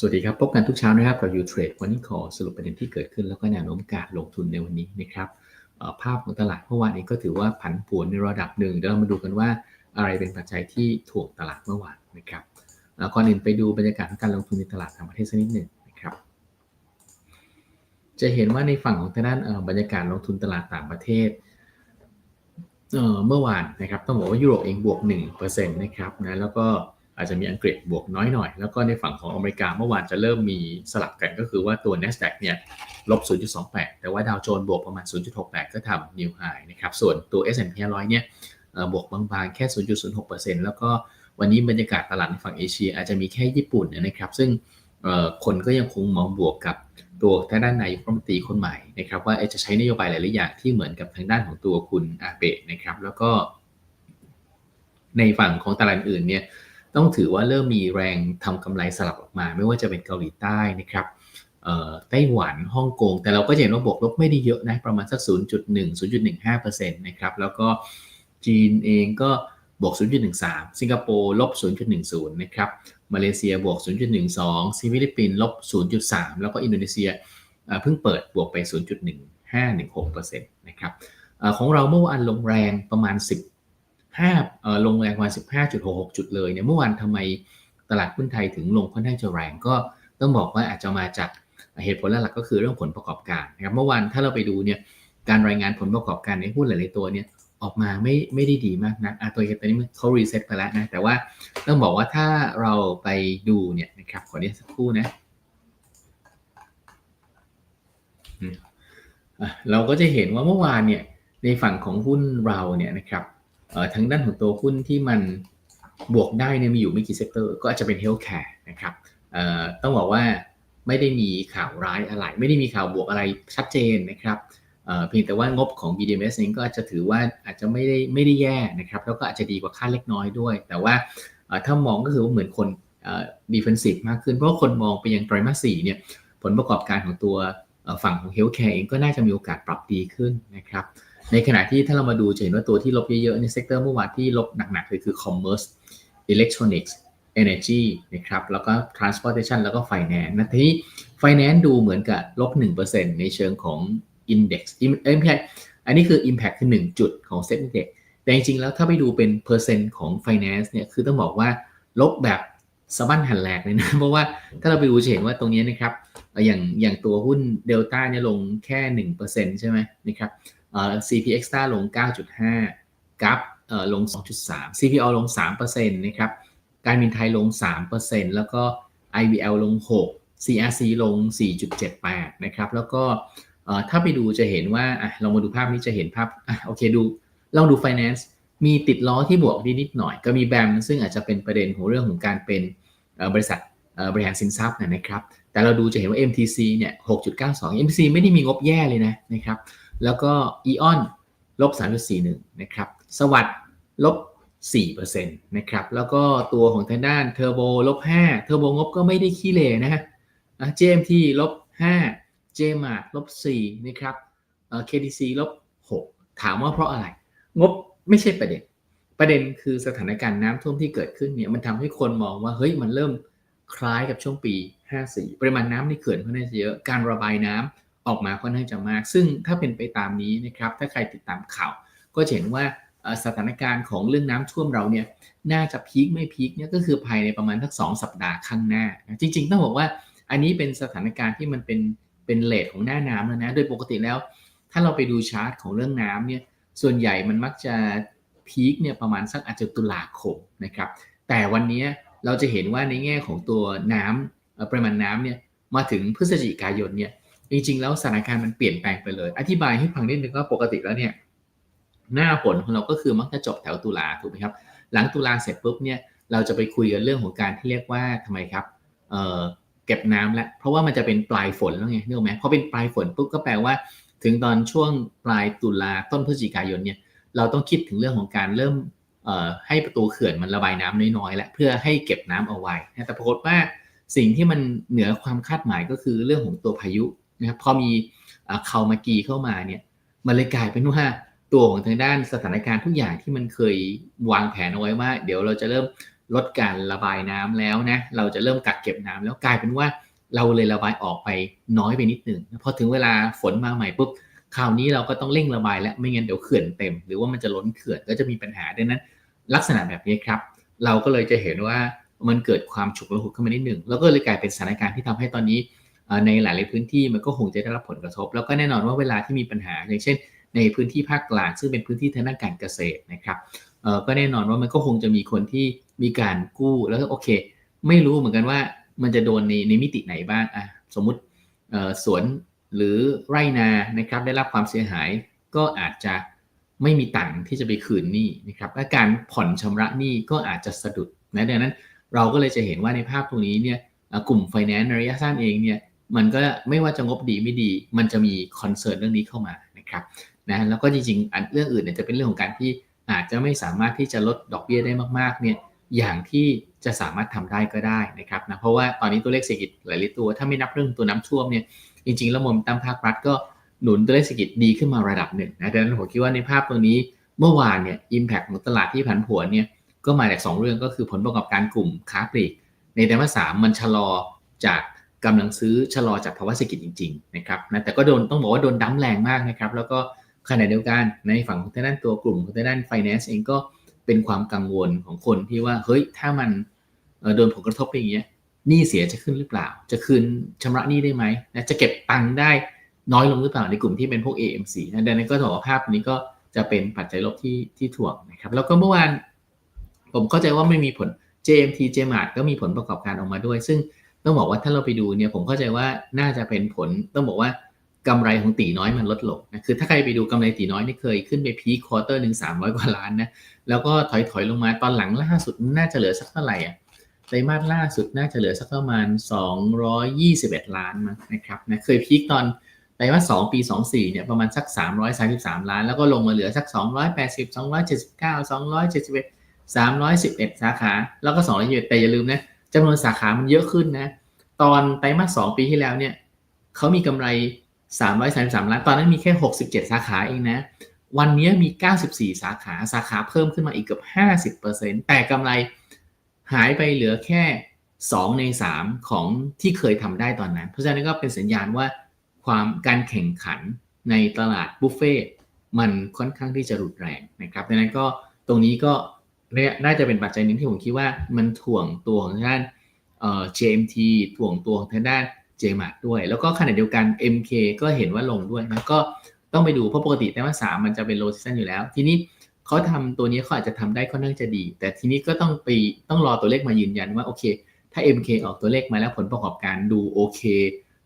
สวัสดีครับ พบกันทุกเช้านะครับกับ U-Trade Morning Call สรุปประเด็นที่เกิดขึ้นแล้วก็แนวโน้มการลงทุนในวันนี้นะครับภาพของตลาดเมื่อวานเองก็ถือว่าผันผวนในระดับหนึ่งเดี๋ยวเรามาดูกันว่าอะไรเป็นปัจจัยที่ถ่วงตลาดเมื่อวานนะครับแล้วก่อนอื่นไปดูบรรยากาศของการลงทุนในตลาดต่างประเทศสักนิดหนึ่งนะครับ จะเห็นว่าในฝั่งของทางด้านบรรยากาศลงทุนตลาดต่างประเทศเเมื่อวานนะครับต้องบอกว่ายุโรปเองบวก1%นะครับนะแล้วก็ อาจจะมีอังกฤษบวกน้อยหน่อย แล้วก็ในฝั่งของอเมริกาเมื่อวานจะเริ่มมีสลับกันก็คือว่าตัว NASDAQ เนี่ยลบ 0.28 แต่ว่าดาวโจนส์บวกประมาณ 0.68 ก็ทำนิวไฮนะครับ ส่วนตัว S&P 500 เนี่ยเอ่อบวกบางๆ แค่ 0.06%แล้วก็วันนี้บรรยากาศตลาดในฝั่งเอเชีย อาจจะมีแค่ญี่ปุ่นนะครับ ซึ่งคนก็ยังคงมองบวกกับตัวทางด้านนายกรัฐมนตรีคนใหม่นะครับว่าจะใช้นโยบายหลายๆอย่างที่เหมือนกับทางด้านของตัวคุณอาเบะนะครับ แล้วก็ ในฝั่งของตลาดอื่นเนี่ย ต้องถือว่าเริ่มมีแรงทำกำไรสลับออกมา ไม่ว่าจะเป็นเกาหลีใต้นะครับเอ่อไต้หวันฮ่องกง แต่เราก็จะเห็นว่าบวกลบไม่ได้เยอะนะ ประมาณสัก 0.1 0.15%นะครับ แล้วก็จีนเองก็บวก 0.13 สิงคโปร์ลบ 0.10 นะครับ มาเลเซียบวก 0.12ฟิลิปปินส์ลบ 0.3 แล้วก็อินโดนีเซียเอ่อเพิ่งเปิดบวกไป 0.1516%นะครับอ่อของเราเมื่อวานลงแรงประมาณ 10 5ลงแรงประมาณ15.66 จุดเลยเนี่ยเมื่อวานทำไมตลาดหุ้นไทยถึงลงค่อนข้างจะแรงก็ต้องบอกว่าอาจจะมาจากเหตุผลหลักๆก็คือเรื่องผลประกอบการนะครับเมื่อวานถ้าเราไปดูเนี่ยการรายงานผลประกอบการในหุ้นหลายๆตัวเนี่ยออกมาไม่ไม่ได้ดีมากนะอะตัวตอนนี้เขารีเซ็ตไปแล้วนะแต่ว่าต้องบอกว่าถ้าเราไปดูเนี่ยนะครับขอเนี้สักครู่นะเราก็จะเห็นว่าเมื่อวานเนี่ยในฝั่งของหุ้นเราเนี่ยนะครับ ทางด้านของตัวหุ้นที่มันบวกได้เนี่ยมีอยู่ไม่กี่เซกเตอร์ ก็อาจจะเป็นเฮลท์แคร์นะครับต้องบอกว่าไม่ได้มีข่าวร้ายอะไร ไม่ได้มีข่าวบวกอะไรชัดเจนนะครับเพียงแต่ว่างบของ BDMs เองก็อาจจะถือว่าอาจจะไม่ได้ไม่ได้แย่นะครับ แล้วก็อาจจะดีกว่าคาดเล็กน้อยด้วย แต่ว่าถ้ามองก็คือว่าเหมือนคนเอ่อ defensive มากขึ้น เพราะคนมองไปยังไตรมาสสี่เนี่ยผลประกอบการของตัวฝั่งของเฮลท์แคร์เองก็น่าจะมีโอกาสปรับดีขึ้นนะครับ ในขณะที่ถ้าเรามาดูจะเห็นว่าตัวที่ลบเยอะๆในเซกเตอร์เมื่อวานที่ลบหนักๆเลยคือ commerce electronics energy นะครับ แล้วก็ transportation แล้วก็ finance นะทีนี้ finance ดูเหมือนกับลบ 1%ในเชิงของ index เอ้ยไม่ใช่อันนี้คือ impact คือ 1 จุดของ set index แต่จริงๆ แล้วถ้าไปดูเป็นเปอร์เซ็นต์ของ finance เนี่ย คือต้องบอกว่าลบแบบสะบั้นหันแหลกเลยนะ เพราะว่าถ้าเราไปดูจะเห็นว่าตรงนี้นะครับ อย่างอย่างตัวหุ้นเดลต้าเนี่ยลงแค่ 1%ใช่ไหมนะครับ CP Extra ลง 9.5กัฟลง 2.3 CPO ลง 3%นะครับการบินไทยลง 3%แล้วก็ IVL ลง 6 CRC ลง 4.78 นะครับ แล้วก็ถ้าไปดูจะเห็นว่าอะลองมาดูภาพนี้จะเห็นภาพอะโอเคดูลองดู Finance มีติดล้อที่บวกนิดๆหน่อย ก็มีแบมซึ่งอาจจะเป็นประเด็นของเรื่องของการเป็นบริษัทบริหารสินทรัพย์นะครับ แต่เราดูจะเห็นว่า MTC เนี่ย 6.92 MTC ไม่ได้มีงบแย่เลยนะนะครับ แล้วก็อีออนลบ3.41นะครับสวัสด์ลบ4%นะครับแล้วก็ตัวของทางด้านเทอร์โบลบ5เทอร์โบงบก็ไม่ได้ขี้เลนะฮะ JMT ลบ5 JMart ลบ4นะครับ KTC ลบ6ถามว่าเพราะอะไร งบไม่ใช่ประเด็น ประเด็นคือสถานการณ์น้ำท่วมที่เกิดขึ้นเนี่ยมันทำให้คนมองว่าเฮ้ยมันเริ่มคล้ายกับช่วงปี 54 ปริมาณน้ำในเขื่อนค่อนข้าจะเยอะการระบายน้ำ ออกมาค่อนข้างจะมาก ซึ่งถ้าเป็นไปตามนี้นะครับถ้าใครติดตามข่าว ก็เห็นว่าสถานการณ์ของเรื่องน้ำท่วมเราเนี่ยน่าจะพีคไม่พีคเนี่ยก็คือภายในประมาณสักสองสัปดาห์ข้างหน้า จริง ๆ ต้องบอกว่าอันนี้เป็นสถานการณ์ที่มันเป็นเป็นเลทของหน้าน้ำแล้วนะโดยปกติแล้ว ถ้าเราไปดูชาร์ตของเรื่องน้ำเนี่ยส่วนใหญ่มันมักจะพีคเนี่ยประมาณสักอาจจะตุลาคมนะครับแต่วันนี้เราจะเห็นว่าในแง่ของตัวน้ำปริมาณน้ำเนี่ยมาถึงพฤศจิกายนเนี่ย จริงๆ แล้วสถานการณ์มันเปลี่ยนแปลงไปเลย อธิบายให้ฟังนิดนึงว่าปกติแล้วเนี่ย หน้าฝนของเราก็คือมักจะจบแถวตุลาถูกไหมครับ หลังตุลาเสร็จปุ๊บเนี่ยเราจะไปคุยกันเรื่องของการที่เรียกว่าทำไมครับเเก็บน้ำแล้วเพราะว่ามันจะเป็นปลายฝนแล้วไงนึกไหมพอเป็นปลายฝนปุ๊บก็แปลว่า ถึงตอนช่วงปลายตุลาต้นพฤศจิกายนเนี่ยเราต้องคิดถึงเรื่องของการเริ่มให้ประตูเขื่อนมันระบายน้ำน้อยๆแล้วเพื่อให้เก็บน้ำเอาไว้แต่ปรากฏว่าสิ่งที่มันเหนือความคาดหมายก็คือเรื่องของตัวพายุ นะครับพอมีคามากีเข้ามาเนี่ยมันเลยกลายเป็นว่าตัวของทางด้านสถานการณ์ทุกอย่างที่มันเคยวางแผนเอาไว้ว่า เดี๋ยวเราจะเริ่มลดการระบายน้ำแล้วนะเราจะเริ่มกักเก็บน้ำแล้วกลายเป็นว่าเราเลยระบายออกไปน้อยไปนิดหนึ่งพอถึงเวลาฝนมาใหม่ปุ๊บคราวนี้เราก็ต้องเร่งระบายแล้วไม่งั้นเดี๋ยวเขื่อนเต็ม หรือว่ามันจะล้นเขื่อนก็จะมีปัญหาดังนั้น ลักษณะแบบนี้ครับ เราก็เลยจะเห็นว่ามันเกิดความฉุกละหุกขึ้นมานิดหนึ่งแล้วก็เลยกลายเป็นสถานการณ์ที่ทำให้ตอนนี้ ในหลายๆพื้นที่มันก็คงจะได้รับผลกระทบ แล้วก็แน่นอนว่าเวลาที่มีปัญหาอย่างเช่น ในพื้นที่ภาคกลางซึ่งเป็นพื้นที่ทางด้านการเกษตรนะครับก็แน่นอนว่ามันก็คงจะมีคนที่มีการกู้แล้วก็โอเค ไม่รู้เหมือนกันว่ามันจะโดนในในมิติไหนบ้างอะสมมุติสวนหรือไร่นานะครับได้รับความเสียหายก็อาจจะไม่มีตังค์ที่จะไปคืนหนี้นะครับและการผ่อนชำระหนี้ก็อาจจะสะดุดนะดังนั้นเราก็เลยจะเห็นว่าในภาพตรงนี้เนี่ยกลุ่มไฟแนนซ์ระยะสั้นเองเนี่ย มันก็ไม่ว่าจะงบดีไม่ดี มันจะมีคอนเซิร์นเรื่องนี้เข้ามานะครับนะแล้วก็จริงๆเรื่องอื่นเนี่ยจะเป็นเรื่องของการที่อาจจะไม่สามารถที่จะลดดอกเบี้ยได้มากๆเนี่ยอย่างที่จะสามารถทำได้ก็ได้นะครับนะเพราะว่าตอนนี้ตัวเลขเศรษฐกิจหลายๆตัว ถ้าไม่นับเรื่องตัวน้ำท่วมเนี่ยจริงๆแล้วมมตั้มภาครัฐก็หนุนตัวเลขเศรษฐกิจดีขึ้นมาระดับหนึ่งนะดังนั้นผมคิดว่าในภาพตรงนี้เมื่อวานเนี่ยอิมแพคของตลาดที่ผันผวนเนี่ยก็มาจาก 2 เรื่องก็คือผลประกอบการกลุ่มค้าปลีก ในไตรมาสสามมันชะลอจาก กำลังซื้อชะลอจากภาวะเศรษฐกิจจริงๆนะครับนะแต่ก็โดนต้องบอกว่าโดนดั้มแรงมากนะครับแล้วก็ขณะเดียวกันในฝั่งของทางด้านตัวกลุ่มของทางด้านไฟแนนซ์เองก็เป็นความกังวลของคนที่ว่าเฮ้ยถ้ามันโดนผลกระทบไปอย่างเงี้ยหนี้เสียจะขึ้นหรือเปล่า จะคืนชำระหนี้ได้ไหมนะจะเก็บตังค์ได้น้อยลงหรือเปล่าในกลุ่มที่เป็นพวก AMC นะดังนั้นก็ถือว่าภาพนี้ก็จะเป็นปัจจัยลบที่ที่ถ่วงนะครับแล้วก็เมื่อวานผมเข้าใจว่าไม่มีผล JMT JMart ก็มีผลประกอบการออกมาด้วย ซึ่ง ต้องบอกว่าถ้าเราไปดูเนี่ยผมเข้าใจว่าน่าจะเป็นผล ต้องบอกว่ากำไรของตีน้อยมันลดลงนะคือถ้าใครไปดูกำไรตีน้อยนี่เคยขึ้นไปพีคควอเตอร์หนึ่งสามร้อยกว่าล้านนะแล้วก็ถอยถอยลงมาตอนหลังล่าสุดน่าจะเหลือสักเท่าไหร่อะไตรมาสล่าสุดน่าจะเหลือสักประมาณ 221 ล้านนะครับนะเคยพีคตอนไตรมาสสองปี 24เนี่ยประมาณสัก 333 ล้าน แล้วก็ลงมาเหลือสัก 280 279 271 311 สาขา แล้วก็221แต่อย่าลืมนะ จำนวนสาขามันเยอะขึ้นนะ ตอนไตรมาส2ปีที่แล้วเนี่ยเขามีกำไร 333 ล้าน ตอนนั้นมีแค่ 67 สาขาเองนะ วันนี้มี 94 สาขา สาขาเพิ่มขึ้นมาอีกเกือบ 50%แต่กำไรหายไปเหลือแค่ 2 ใน 3 ของที่เคยทำได้ตอนนั้น เพราะฉะนั้นก็เป็นสัญญาณว่าความการแข่งขันในตลาดบุฟเฟ่มันค่อนข้างที่จะรุนแรงนะครับดังนั้นก็ตรงนี้ก็ นี่ยน่าจะเป็นปัจจัยหนึ่งที่ผมคิดว่ามันถ่วงตัวของด้านเอ่อ JMT ถ่วงตัวของทางด้าน JMart ด้วย แล้วก็ขณะเดียวกัน MK ก็เห็นว่าลงด้วยนะก็ต้องไปดูเพราะปกติแต่ว่าสามมันจะเป็นโลซิชันอยู่แล้ว ทีนี้เขาทำตัวนี้เขาอาจจะทำได้ค่อนข้างจะดี แต่ทีนี้ก็ต้องไปต้องรอตัวเลขมายืนยันว่าโอเค ถ้า MK ออกตัวเลขมาแล้วผลประกอบการดูโอเค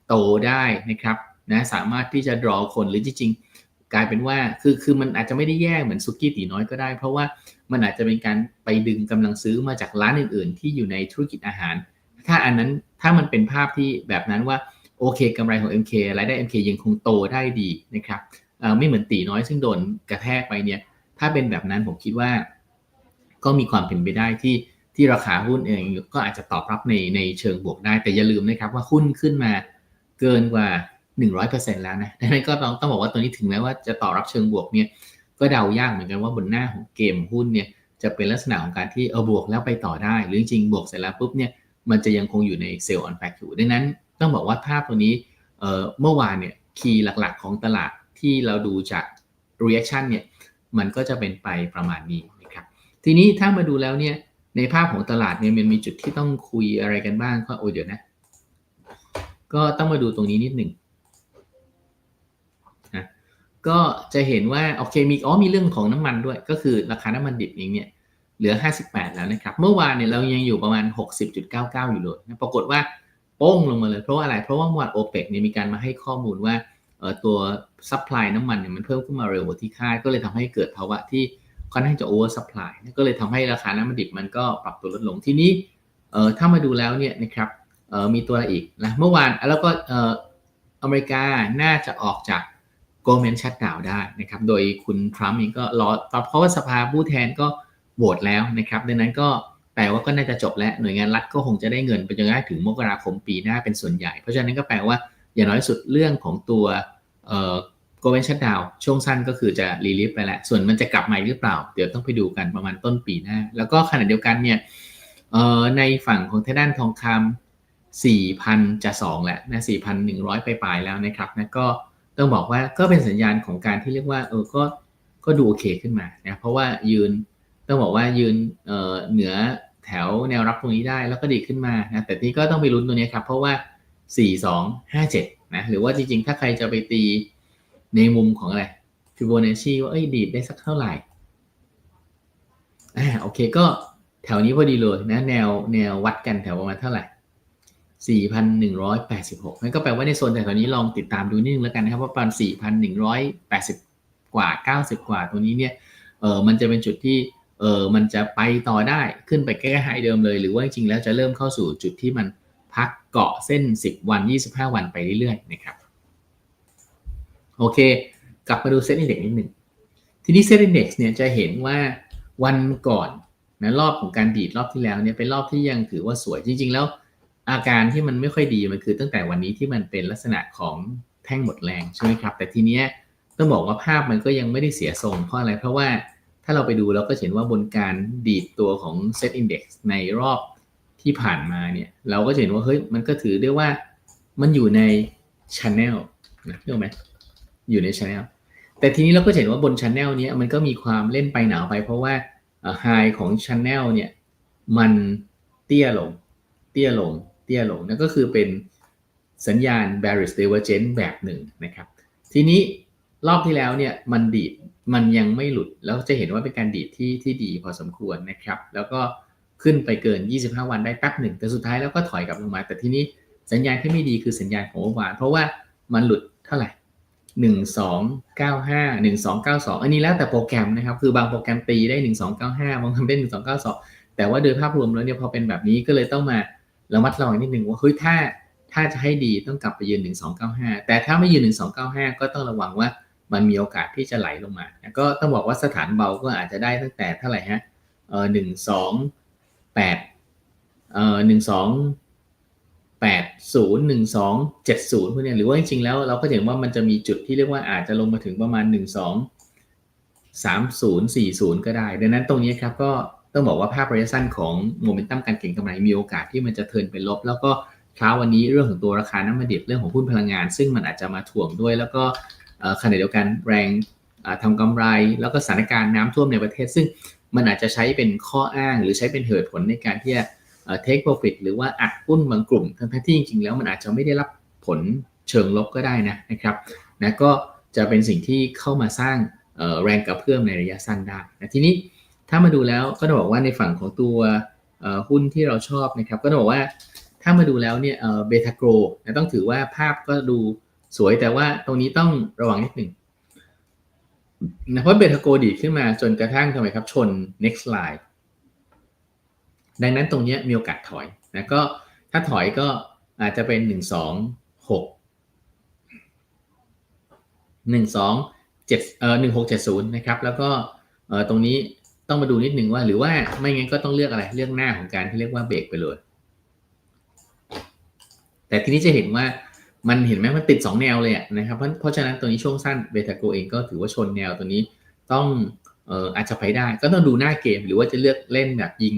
โตได้นะครับนะสามารถที่จะรอคนหรือจริงๆกลายเป็นว่าคือคือมันอาจจะไม่ได้แย่เหมือนซุกี้ตีน้อยก็ได้ เพราะว่า มันอาจจะเป็นการไปดึงกำลังซื้อมาจากร้านอื่น ๆ ที่อยู่ในธุรกิจอาหาร ถ้าอันนั้นถ้ามันเป็นภาพที่แบบนั้นว่าโอเคกำไรของ MK รายได้ MK ยังคงโตได้ดีนะครับไม่เหมือนตีน้อยซึ่งโดนกระแทกไปเนี่ย ถ้าเป็นแบบนั้นผมคิดว่า ก็มีความเป็นไปได้ที่ที่ราคาหุ้นเองก็อาจจะตอบรับในในเชิงบวกได้ แต่อย่าลืมนะครับว่าหุ้นขึ้นมาเกินกว่า 100%แล้วนะดังนั้นก็ต้องต้องบอกว่าตัวนี้ถึงแม้ว่าจะตอบรับเชิงบวกเนี่ย ก็เดายากเหมือนกันว่าบนหน้าของเกมหุ้นเนี่ยจะเป็นลักษณะของการที่เอาบวกแล้วไปต่อได้ หรือจริงบวกเสร็จแล้วปุ๊บเนี่ยมันจะยังคงอยู่ในเซลล์ออนแฟกอยู่ดังนั้นต้องบอกว่าภาพตัวนี้เมื่อวานเนี่ยคีย์หลักๆของตลาดที่เราดูจาก reaction เนี่ยมันก็จะเป็นไปประมาณนี้นะครับทีนี้ถ้ามาดูแล้วเนี่ยในภาพของตลาดเนี่ยมันมีจุดที่ต้องคุยอะไรกันบ้างก็โอ้เดี๋ยวนะ ก็ต้องมาดูตรงนี้นิดหนึ่ง ก็จะเห็นว่าโอเคมีอ๋อมีเรื่องของน้ำมันด้วย ก็คือราคาน้ำมันดิบเองเนี่ยเหลือ 58 แล้วนะครับ เมื่อวานเนี่ยเรายังอยู่ประมาณ 60.99 อยู่เลยนะปรากฏว่าโป้งลงมาเลยเพราะว่าอะไร เพราะว่าเมื่อวานโอเปกเนี่ยมีการมาให้ข้อมูลว่าตัวซัพพลายน้ำมันเนี่ยมันเพิ่มขึ้นมาเร็วกว่าที่คาดก็เลยทำให้เกิดภาวะที่ค่อนข้างจะโอเวอร์ซัพพลายก็เลยทำให้ราคาน้ำมันดิบมันก็ปรับตัวลดลงทีนี้ถ้ามาดูแล้วเนี่ยนะครับมีตัวอะไรอีกนะเมื่อวานแล้วก็อเมริกาน่าจะออกจาก โกลเมนชัดดาวได้นะครับ โดยคุณทรัมป์เองก็รอเพราะว่าสภาผู้แทนก็โหวตแล้วนะครับ ดังนั้นก็แปลว่าก็น่าจะจบแล้ว หน่วยงานรัฐก็คงจะได้เงินไปจนได้ถึงมกราคมปีหน้าเป็นส่วนใหญ่ เพราะฉะนั้นก็แปลว่าอย่างน้อยสุดเรื่องของตัวโกลเวนชัดดาวช่วงสั้นก็คือจะรีลิฟไปแล้ว ส่วนมันจะกลับมาหรือเปล่า เดี๋ยวต้องไปดูกันประมาณต้นปีหน้า แล้วก็ขณะเดียวกันเนี่ยเอ่อในฝั่งของทางด้านทองคำ4,000 จะ 2แหละนะ4,100 ไปปลายแล้วนะครับนะก็ ต้องบอกว่าก็เป็นสัญญาณของการที่เรียกว่า เออก็ก็ดูโอเคขึ้นมานะเพราะว่ายืนต้องบอกว่ายืนเอ่อเหนือแถวแนวรับตรงนี้ได้แล้วก็ดีขึ้นมานะแต่ที่ก็ต้องไปลุ้นตัวนี้ครับ เพราะว่า 4257นะหรือว่าจริงๆ ถ้าใครจะไปตีในมุมของอะไรฟิโบนัชชีว่าเอ้ยดีดได้สักเท่าไหร่อ่าโอเคก็แถวนี้พอดีเลยนะแนวแนววัดกันแถวประมาณเท่าไหร่ 4,186 นั่นก็แปลว่าในโซนแถวๆนี้ลองติดตามดูนิดนึงแล้วกันนะครับว่าประมาณ 4,180 กว่า 90 กว่าตัวนี้เนี่ยเออมันจะเป็นจุดที่เออมันจะไปต่อได้ขึ้นไปใกล้ๆไฮเดิมเลย หรือว่าจริงๆแล้วจะเริ่มเข้าสู่จุดที่มันพักเกาะเส้น 10 วัน 25 วันไปเรื่อยๆนะครับโอเค กลับมาดูเซ็ตอินเด็กซ์นิดหนึ่งทีนี้เซ็ตอินเด็กซ์เนี่ยจะเห็นว่าวันก่อนนะรอบของการดีดรอบที่แล้วเนี่ยเป็นรอบที่ยังถือว่าสวยจริง ๆ แล้ว อาการที่มันไม่ค่อยดีมันคือตั้งแต่วันนี้ที่มันเป็นลักษณะของแท่งหมดแรงใช่ไหมครับ แต่ทีเนี้ยต้องบอกว่าภาพมันก็ยังไม่ได้เสียทรงเพราะอะไรเพราะว่าถ้าเราไปดูเราก็เห็นว่าบนการดีดตัวของ Set Index ในรอบที่ผ่านมาเนี่ย เราก็จะเห็นว่าเฮ้ยมันก็ถือได้ว่ามันอยู่ใน Channel นะเห็นไหมอยู่ใน Channel แต่ทีนี้เราก็เห็นว่าบน Channel นี้มันก็มีความเล่นไปหนาวไป เพราะว่าไฮของ Channel เนี่ยมันเตี้ยลง เตี้ยลง เตี้ยลงนั่นก็คือเป็นสัญญาณ bearish divergence แบบหนึ่งนะครับ ทีนี้รอบที่แล้วเนี่ยมันดีดมันยังไม่หลุด แล้วจะเห็นว่าเป็นการดีดที่ที่ดีพอสมควรนะครับ แล้วก็ขึ้นไปเกิน 25 วันได้แป๊บหนึ่ง แต่สุดท้ายแล้วก็ถอยกลับลงมา แต่ทีนี้สัญญาณที่ไม่ดีคือสัญญาณของเมื่อวาน เพราะว่ามันหลุดเท่าไหร่ 1295 1292 อันนี้แล้วแต่โปรแกรมนะครับ คือบางโปรแกรมตีได้ 1295 บางทำได้ 1292 แต่ว่าโดยภาพรวมแล้วเนี่ยพอเป็นแบบนี้ก็เลยต้องมา ระมัดระวังนิดนึงว่าเฮ้ยถ้าถ้าจะให้ดีต้องกลับไปยืน 1295 แต่ถ้าไม่ยืน 1295 ก็ต้องระวังว่ามันมีโอกาสที่จะไหลลงมา ก็ต้องบอกว่าสถานเบาก็อาจจะได้ตั้งแต่เท่าไหร่ฮะเออหนึ่งสองแปดเออหนึ่งสองแปดศูนย์หนึ่งสองเจ็ดศูนย์พวกนี้หรือว่าจริงๆแล้วเราก็เห็นว่ามันจะมีจุดที่เรียกว่าอาจจะลงมาถึงประมาณหนึ่งสองสามศูนย์สี่ศูนย์ก็ได้ ดังนั้นตรงนี้ครับก็ ต้องบอกว่าภาพระยะสั้นของโมเมนตัมการเก็งกำไรมีโอกาสที่มันจะเทินเป็นลบ แล้วก็เช้าวันนี้เรื่องของตัวราคาน้ำมันดิบเรื่องของหุ้นพลังงาน ซึ่งมันอาจจะมาถ่วงด้วย แล้วก็ขณะเดียวกันแรงทำกำไร แล้วก็สถานการณ์น้ำท่วมในประเทศ ซึ่งมันอาจจะใช้เป็นข้ออ้าง หรือใช้เป็นเหตุผลในการที่จะเทคโปรฟิตหรือว่าอัดหุ้นบางกลุ่มทั้งที่จริงๆแล้วมันอาจจะไม่ได้รับผลเชิงลบก็ได้นะนะครับนะก็จะเป็นสิ่งที่เข้ามาสร้างแรงกระเพื่อมในระยะสั้นได้นะทีนี้ ถ้ามาดูแล้วก็ต้องบอกว่าในฝั่งของตัวหุ้นที่เราชอบนะครับ ก็ต้องบอกว่าถ้ามาดูแล้วเนี่ยเบต้าโกรต้องถือว่าภาพก็ดูสวยแต่ว่าตรงนี้ต้องระวังนิดหนึ่งนะเพราะเบทาโกดีขึ้นมาจนกระทั่งทำไมครับชน next line ดังนั้นตรงนี้มีโอกาสถอยนะก็ถ้าถอยก็อาจจะเป็น 1 2 6 1 2 7เอ่อ1670 นะครับ แล้วก็เอ่อตรงนี้ ต้องมาดูนิดหนึ่งว่าหรือว่าไม่งั้นก็ต้องเลือกอะไร เลือกหน้าของการที่เรียกว่าเบรกไปเลย แต่ทีนี้จะเห็นว่ามันเห็นไหมมันติด 2 แนวเลยนะครับ เพราะเพราะฉะนั้นตัวนี้ช่วงสั้นเบทาโกเองก็ถือว่าชนแนวตัวนี้ต้องเอ่ออาจจะไปได้ ก็ต้องดูหน้าเกมหรือว่าจะเลือกเล่นแบบยิง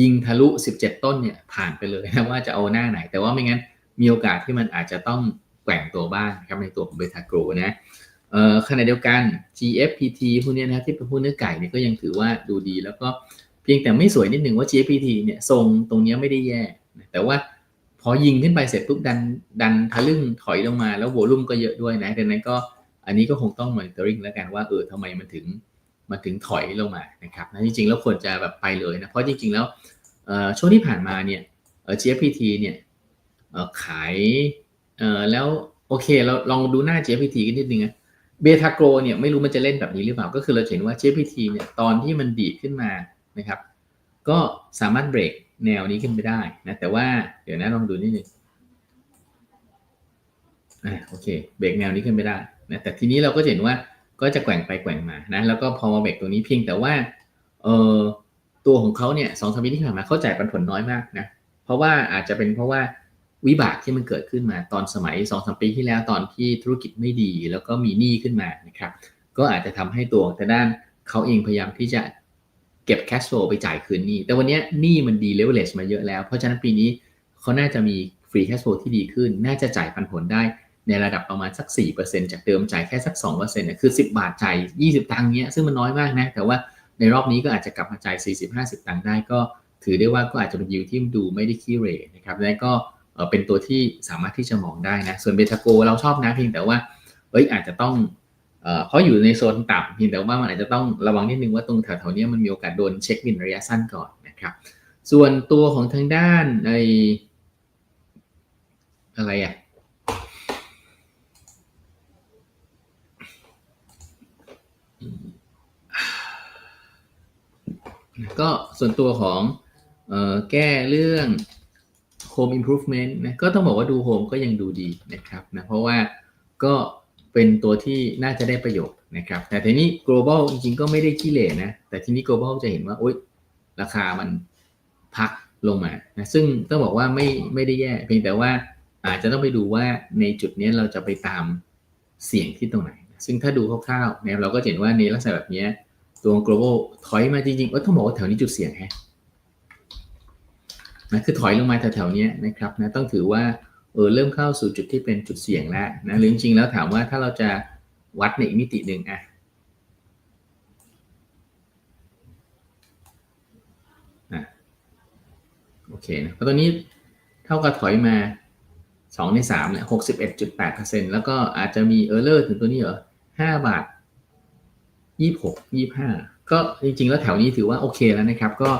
ยิงทะลุ 17 ต้นเนี่ยผ่านไปเลยนะว่าจะเอาหน้าไหน แต่ว่าไม่งั้นมีโอกาสที่มันอาจจะต้องแกว่งตัวบ้างครับในตัวของเบทาโกนะ เอ่อขณะเดียวกัน GFPT พวกนี้นะที่เป็นหุ้นเนื้อไก่เนี่ยก็ยังถือว่าดูดี แล้วก็เพียงแต่ไม่สวยนิดหนึ่งว่า GFPT เนี่ยทรงตรงนี้ไม่ได้แย่ แต่ว่าพอยิงขึ้นไปเสร็จปุ๊บดันดันทะลึ่งถอยลงมาแล้วโวลุ่มก็เยอะด้วยนะดังนั้นก็อันนี้ก็คงต้องมอนิเตอร์ริงแล้วกันว่าเออทำไมมันถึงมันถึงถอยลงมานะครับนะจริงๆแล้วควรจะแบบไปเลยนะเพราะจริงๆแล้วช่วงที่ผ่านมาเนี่ย GFPT เนี่ยขายแล้วโอเคเราลองดูหน้า GFPT กันนิดนึงนะ เบทาโกรเนี่ยไม่รู้มันจะเล่นแบบนี้หรือเปล่า ก็คือเราเห็นว่า GPT เนี่ยตอนที่มันดีดขึ้นมานะครับ ก็สามารถเบรกแนวนี้ขึ้นไปได้นะแต่ว่าเดี๋ยวนะลองดูนิดนึงอ่าโอเคเบรกแนวนี้ขึ้นไม่ได้นะแต่ทีนี้เราก็เห็นว่าก็จะแกว่งไปแกว่งมานะแล้วก็พอมาเบรกตัวนี้เพียงแต่ว่าเออตัวของเขาเนี่ยสองสามปีที่ผ่านมาเขาจ่ายปันผลน้อยมากนะเพราะว่าอาจจะเป็นเพราะว่า วิบากที่มันเกิดขึ้นมาตอนสมัยสองสามปีที่แล้วตอนที่ธุรกิจไม่ดีแล้วก็มีหนี้ขึ้นมานะครับ ก็อาจจะทำให้ตัวแต่ด้านเขาเองพยายามที่จะเก็บ cash flow ไปจ่ายคืนหนี้ แต่วันนี้หนี้มันดี leverage มาเยอะแล้ว เพราะฉะนั้นปีนี้เขาน่าจะมี free cash flow ที่ดีขึ้น น่าจะจ่ายปันผลได้ในระดับประมาณสัก 4%จากเดิมจ่ายแค่สัก 2%นะคือ 10 บาทจ่าย 20 ตังค์เนี้ยซึ่งมันน้อยมากนะ แต่ว่าในรอบนี้ก็อาจจะกลับมาจ่าย 40-50 ตังค์ได้ก็ ถือได้ว่าก็อาจจะเป็นยิวที่ดูไม่ได้ขี้เรนะครับและก็ เป็นตัวที่สามารถที่จะมองได้นะ ส่วนเบทาโกเราชอบนะเพียงแต่ว่าเอ้ยอาจจะต้องเขาอยู่ในโซนต่ำเพียงแต่ว่ามันอาจจะต้องระวังนิดนึงว่าตรงแถวๆนี้มันมีโอกาสโดนเช็คบินระยะสั้นก่อนนะครับ ส่วนตัวของทางด้านในอะไรอะก็ส่วนตัวของออแก้เรื่อง Home Improvement นะก็ต้องบอกว่าดู Home ก็ยังดูดีนะครับนะเพราะว่าก็เป็นตัวที่น่าจะได้ประโยชน์นะครับ แต่ทีนี้ global จริงๆ ก็ไม่ได้ขี้เหร่นะ แต่ทีนี้ global จะเห็นว่าโอ๊ยราคามันพักลงมานะซึ่งต้องบอกว่าไม่ไม่ได้แย่ เพียงแต่ว่าอาจจะต้องไปดูว่าในจุดนี้เราจะไปตามเสี่ยงที่ตรงไหน ซึ่งถ้าดูคร่าวๆเนี่ยเราก็เห็นว่าในลักษณะแบบนี้ตัว global ถอยมาจริงๆว่าต้องบอกว่าแถวนี้จุดเสี่ยงฮะ นะคือถอยลงมาแถวๆนี้นะครับนะต้องถือว่าเออเริ่มเข้าสู่จุดที่เป็นจุดเสี่ยงแล้วนะหรือจริงๆแล้วถามว่าถ้าเราจะวัดในอีกมิติหนึ่งอะโอเคนะเพราะตอนนี้เท่ากับถอยมา2ใน3เนี่ย61.8%แล้วก็อาจจะมีเออร์เลอร์ถึงตัวนี้เหรอ5บาท 26 25 ก็จริงๆแล้วแถวนี้ถือว่าโอเคแล้วนะครับ ก็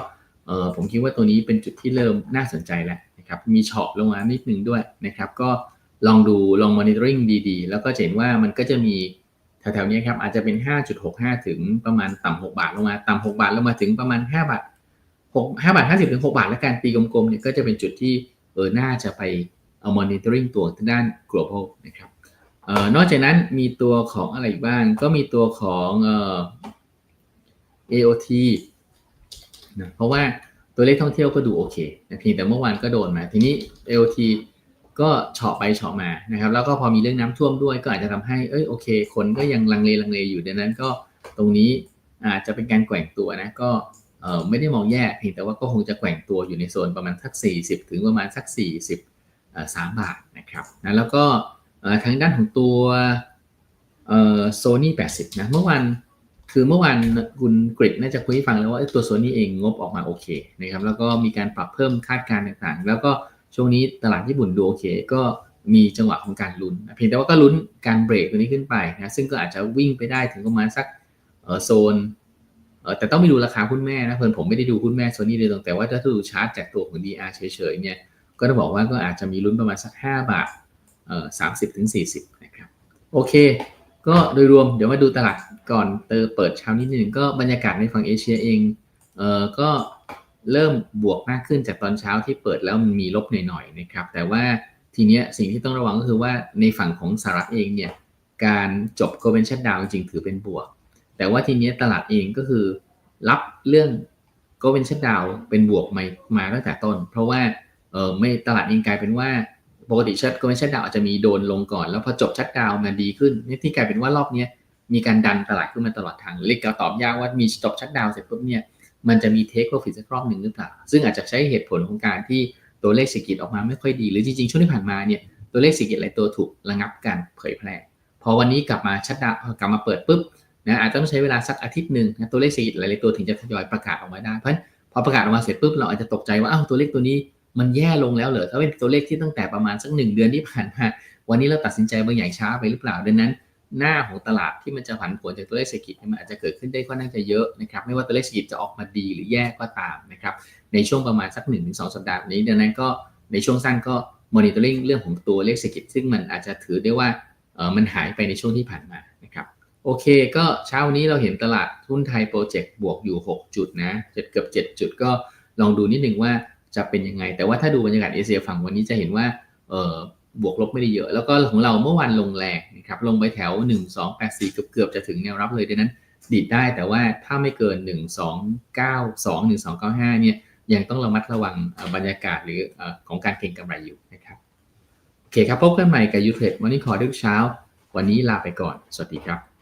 เออผมคิดว่าตัวนี้เป็นจุดที่เริ่มน่าสนใจแล้วนะครับมีช็อปลงมานิดนึงด้วยนะครับก็ลองดูลองมอนิเตอร์ริงดีๆ แล้วก็เห็นว่ามันก็จะมีแถวๆนี้ครับอาจจะเป็น 5.65 ถึงประมาณต่ำ6บาทลงมาต่ำ6บาทลงมาถึงประมาณ 5 บาท6 5บาท50ถึง6บาท และการตีกลมๆเนี่ยก็จะเป็นจุดที่เออน่าจะไปเอามอนิเตอร์ริงตัวทางด้าน global นะครับเอ่อนอกจากนั้นมีตัวของอะไรบ้างก็มีตัวของเอ่อ AOT นะเพราะว่าตัวเลขท่องเที่ยวก็ดูโอเคนะเพียงแต่เมื่อวานก็โดนมา ทีนี้ LT ก็เฉาะไปเฉาะมานะครับ แล้วก็พอมีเรื่องน้ำท่วมด้วยก็อาจจะทำให้เอ้ยโอเค คนก็ยังลังเลลังเลอยู่ดังนั้นก็ตรงนี้อาจจะเป็นการแกว่งตัวนะก็เออไม่ได้มองแย่เพียงแต่ว่าก็คงจะแกว่งตัวอยู่ในโซนประมาณสัก 40 ถึงประมาณสัก 40 3บาทนะครับนะแล้วก็ทางด้านของตัวโซนี่80นะเมื่อวาน คือเมื่อวานคุณกริดน่าจะคุยให้ฟังแล้วว่าตัวโซนี่เองงบออกมาโอเคนะครับแล้วก็มีการปรับเพิ่มคาดการณ์ต่างๆ แล้วก็ช่วงนี้ตลาดญี่ปุ่นดูโอเค ก็มีจังหวะของการลุ้น เพียงแต่ว่าก็ลุ้นการเบรกตัวนี้ขึ้นไปนะซึ่งก็อาจจะวิ่งไปได้ถึงประมาณสักโซนแต่ต้องไปดูราคาหุ้นแม่นะเพื่อนผมไม่ได้ดูหุ้นแม่โซนี่เลยตรงแต่ว่าถ้าดูชาร์ตจากตัวของ DR เฉยๆเนี่ยก็จะบอกว่าก็อาจจะมีลุ้นประมาณสัก 5 บาทเอ่อสามสิบถึงสี่สิบนะครับโอเค ก็โดยรวมเดี๋ยวมาดูตลาดก่อนเตอเปิดเช้านิดนึงก็บรรยากาศในฝั่งเอเชียเองเออก็เริ่มบวกมากขึ้นจากตอนเช้าที่เปิดแล้วมันมีลบหน่อยๆนะครับ แต่ว่าทีเนี้ยสิ่งที่ต้องระวังก็คือว่าในฝั่งของสหรัฐเองเนี่ยการจบโกลเบนชัดดาวจริงถือเป็นบวก แต่ว่าทีเนี้ยตลาดเองก็คือรับเรื่องโกลเบนชัดดาวเป็นบวกมามาตั้งแต่ต้น เพราะว่าเออไม่ตลาดเองกลายเป็นว่า ปกติชัดก็ไม่ชัดดาวอาจจะมีโดนลงก่อน แล้วพอจบชัดดาวมาดีขึ้นนี่ที่กลายเป็นว่ารอบนี้มีการดันตลาดขึ้นมาตลอดทางเล็กก็ตอบยากว่ามีจบชัดดาวเสร็จปุ๊บเนี่ยมันจะมีเทคโปรฟิตสักรอบหนึ่งหรือเปล่า ซึ่งอาจจะใช้เหตุผลของการที่ตัวเลขเศรษฐกิจออกมาไม่ค่อยดี หรือจริงๆ ช่วงที่ผ่านมาเนี่ยตัวเลขเศรษฐกิจหลายตัวถูกระงับการเผยแพร่ พอวันนี้กลับมาชัดดาวกลับมาเปิดปุ๊บนะอาจจะต้องใช้เวลาสักอาทิตย์หนึ่งนะตัวเลขเศรษฐกิจหลายตัวถึงจะทยอยประกาศออกมาได้ เพราะพอประกาศออกมาเสร็จปุ๊บเราอาจจะตกใจว่าอ้าวตัวเลขตัวนี้ มันแย่ลงแล้วเหรอถ้าเป็นตัวเลขที่ตั้งแต่ประมาณสักหนึ่งเดือนที่ผ่านมาวันนี้เราตัดสินใจบางอย่างช้าไปหรือเปล่าดังนั้น หน้าของตลาดที่มันจะผันผวนจากตัวเลขเศรษฐกิจมันอาจจะเกิดขึ้นได้ค่อนข้างจะเยอะนะครับไม่ว่าตัวเลขเศรษฐกิจจะออกมาดีหรือแย่ก็ตามนะครับในช่วงประมาณสัก1นถึงสสัปดาห์นี้ดังนั้นก็ในช่วงสั้นก็มอนิเตอร์ลิงเรื่องของตัวเลขเศรษฐกิจซึ่งมันอาจจะถือได้ว่าเออมันหายไปในช่วงที่ผ่านมานะครับโอเค ก็เช้านี้เราเห็นตลาดหุ้นไทยโปรเจกต์บวกอยู่ 6 จุดนะเกือบ 7 จุดก็ลองดูนิดนึงว่า จะเป็นยังไง แต่ว่าถ้าดูบรรยากาศเอเชียฝั่งวันนี้จะเห็นว่าเออบวกลบไม่ได้เยอะ แล้วก็ของเราเมื่อวานลงแรงนะครับลงไปแถว 1 2 8 4 เกือบเกือบจะถึงแนวรับเลยดังนั้นดีดได้แต่ว่าถ้าไม่เกิน 1 2 9 2 1 2 9 5เนี่ยยังต้องระมัดระวังบรรยากาศหรือของการเก็งกำไรอยู่นะครับโอเคครับพบกันใหม่กับยูเทรดวันนี้ขอทุกเช้า วันนี้ลาไปก่อน สวัสดีครับ